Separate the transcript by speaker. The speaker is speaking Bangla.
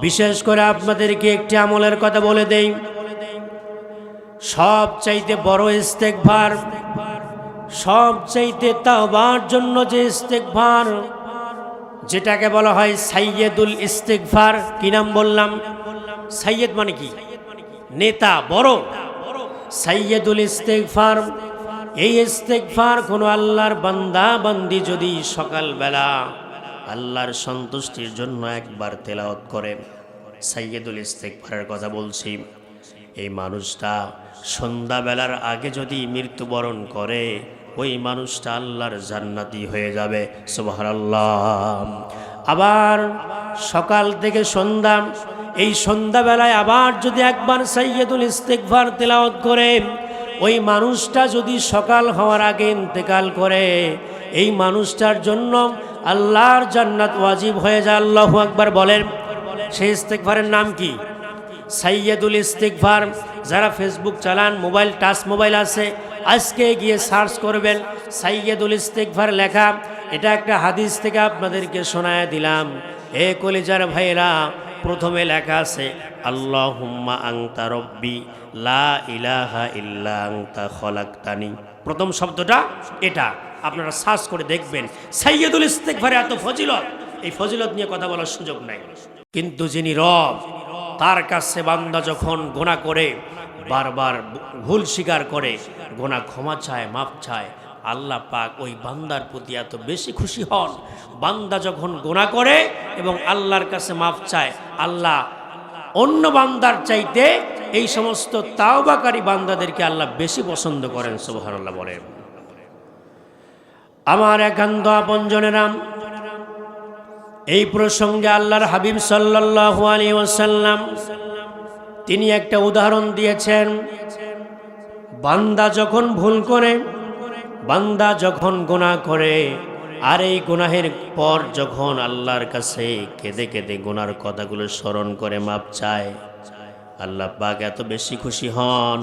Speaker 1: বিশেষ করে আপনাদেরকে একটি আমলের কথা বলে দেই। সব চাইতে বড় ইস্তেকভার সব চাইতে তাওবার জন্য যে ইস্তেকভার যেটাকে বলা হয় সাইয়েদুল ইস্তেকভার কি নাম বললাম? সাইয়েদ মানে কি? নেতা, বড়। সাইয়েদুল ইস্তেকভার এই ইস্তেকভার কোনো আল্লাহর বান্দা বান্দি যদি সকালবেলা আল্লাহর সন্তুষ্টির জন্য একবার তেলাওয়াত করে। সাইয়েদুল ইস্তেকভারের কথা বলছি। এই মানুষটা সন্ধ্যাবেলার আগে যদি মৃত্যুবরণ করে, ওই মানুষটা আল্লাহর জান্নাতি হয়ে যাবে। সুবহানাল্লাহ। আবার সকাল থেকে সন্ধ্যা, এই সন্ধ্যাবেলায় আবার যদি একবার সাইয়েদুল ইস্তেকভার তেলাওয়াত করে, ওই মানুষটা যদি সকাল হওয়ার আগে ইন্তেকাল করে, এই মানুষটার জন্য আল্লাহর জান্নাত ওয়াজিব হয়ে যায়, আল্লাহু আকবার বলেন। সেই ইস্তেকভারের নাম কি? সাইয়েদুল ইস্তিকভার যারা ফেসবুক চালান, মোবাইল টাচ মোবাইল আছে, আজকে গিয়ে সার্চ করবেন সাইয়েদুল ইস্তিকভার লেখা। এটা একটা হাদিস থেকে আপনাদেরকে শোনায় দিলাম। এ কলিজার ভাইরা প্রথমে লেখা আছে আল্লাহ আংতা রব্বি, লা ইলাহা ইল্লা আংতা খলাক্তানি। প্রথম শব্দটা এটা। আপনারা সার্চ করে দেখবেন। সাইয়েদুল ইস্তিকভারে এত ফজিলত। এই ফজিলত নিয়ে কথা বলার সুযোগ নাই। কিন্তু যিনি রব, তার কাছে বান্দা যখন গোনা করে, বারবার ভুল স্বীকার করে গোনা ক্ষমা চায় মাপ চায়, আল্লাহ পাক ওই বান্দার প্রতি এত বেশি খুশি হন। বান্দা যখন গোনা করে এবং আল্লাহর কাছে মাপ চায়, আল্লাহ অন্য বান্দার চাইতে এই সমস্ত তাওবাকারী বান্দাদেরকে আল্লাহ বেশি পছন্দ করেন, সুবহানাল্লাহ বলেন। আমার একান্ত আপনজনেরাম এই প্রসঙ্গে আল্লাহর হাবিব সাল্লাল্লাহু আলাইহি ওয়াসাল্লাম তিনি একটা উদাহরণ দিয়েছেন। বান্দা যখন ভুল করে, বান্দা যখন গুনাহ করে, আর এই গুনাহের পর যখন আল্লাহর কাছে কেঁদে কেঁদে গুনার কথাগুলো স্মরণ করে মাপ চায়, আল্লাহ পাক এত বেশি খুশি হন।